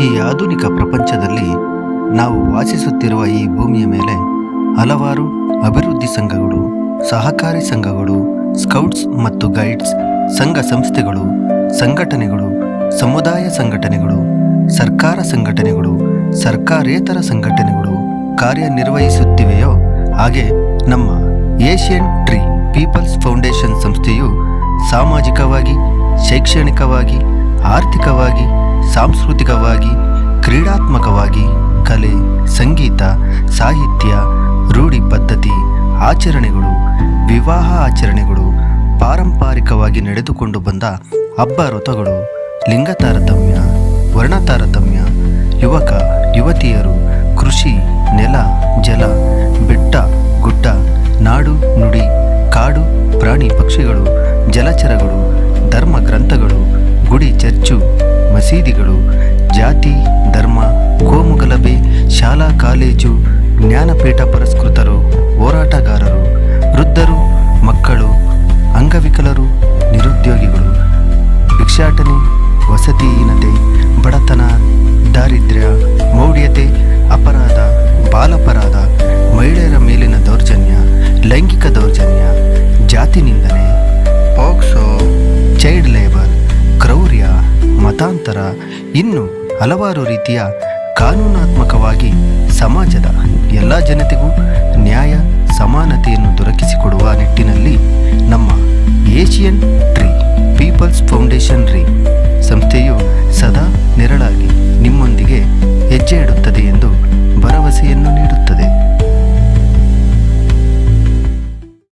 ಈ ಆಧುನಿಕ ಪ್ರಪಂಚದಲ್ಲಿ ನಾವು ವಾಸಿಸುತ್ತಿರುವ ಈ ಭೂಮಿಯ ಮೇಲೆ ಹಲವಾರು ಅಭಿವೃದ್ಧಿ ಸಂಘಗಳು, ಸಹಕಾರಿ ಸಂಘಗಳು, ಸ್ಕೌಟ್ಸ್ ಮತ್ತು ಗೈಡ್ಸ್, ಸಂಘ ಸಂಸ್ಥೆಗಳು, ಸಂಘಟನೆಗಳು, ಸಮುದಾಯ ಸಂಘಟನೆಗಳು, ಸರ್ಕಾರ ಸಂಘಟನೆಗಳು, ಸರ್ಕಾರೇತರ ಸಂಘಟನೆಗಳು ಕಾರ್ಯನಿರ್ವಹಿಸುತ್ತಿವೆಯೋ ಹಾಗೆ ನಮ್ಮ ಏಷ್ಯನ್ ಟ್ರೀ ಪೀಪಲ್ಸ್ ಫೌಂಡೇಶನ್ ಸಂಸ್ಥೆಯು ಸಾಮಾಜಿಕವಾಗಿ, ಶೈಕ್ಷಣಿಕವಾಗಿ, ಆರ್ಥಿಕವಾಗಿ ಸಾಂಸ್ಕೃತಿಕವಾಗಿ, ಕ್ರೀಡಾತ್ಮಕವಾಗಿ ಕಲೆ, ಸಂಗೀತ, ಸಾಹಿತ್ಯ, ರೂಢಿ ಪದ್ಧತಿ, ಆಚರಣೆಗಳು, ವಿವಾಹ ಆಚರಣೆಗಳು ಪಾರಂಪರಿಕವಾಗಿ ನಡೆದುಕೊಂಡು ಬಂದ ಹಬ್ಬ ಋತುಗಳು ಲಿಂಗ ತಾರತಮ್ಯ, ವರ್ಣ ತಾರತಮ್ಯ, ಯುವಕ, ಯುವತಿಯರು, ಕೃಷಿ, ನೆಲ, ಜಲ, ಬೆಟ್ಟ, ಗುಡ್ಡ, ನಾಡು, ನುಡಿ, ಕಾಡು, ಪ್ರಾಣಿ ಪಕ್ಷಿಗಳು, ಜಲಚರಗಳು, ಧರ್ಮ ಗ್ರಂಥಗಳು, ಗುಡಿ ಚರ್ಚು ಮಸೀದಿಗಳು, ಜಾತಿ, ಧರ್ಮ ಕೋಮುಗಲಭೆ ಶಾಲಾ, ಕಾಲೇಜು, ಜ್ಞಾನಪೀಠ ಪುರಸ್ಕೃತರು, ಹೋರಾಟಗಾರರು, ವೃದ್ಧರು, ಮಕ್ಕಳು, ಅಂಗವಿಕಲರು, ನಿರುದ್ಯೋಗಿಗಳು, ಭಿಕ್ಷಾಟನೆ, ವಸತಿಹೀನತೆ, ಬಡತನ, ದಾರಿದ್ರ್ಯ, ಮೌಢ್ಯತೆ, ಅಪರಾಧ, ಬಾಲಪರಾಧ, ಮಹಿಳೆಯರ ಮೇಲಿನ ದೌರ್ಜನ್ಯ, ಲೈಂಗಿಕ ದೌರ್ಜನ್ಯ ಜಾತಿ ನಿಂದನೆ ನಂತರ ಇನ್ನು ಹಲವಾರು ರೀತಿಯ ಕಾನೂನಾತ್ಮಕವಾಗಿ ಸಮಾಜದ ಎಲ್ಲ ಜನತೆಗೂ ನ್ಯಾಯ ಸಮಾನತೆಯನ್ನು ದೊರಕಿಸಿಕೊಡುವ ನಿಟ್ಟಿನಲ್ಲಿ ನಮ್ಮ ಏಷಿಯನ್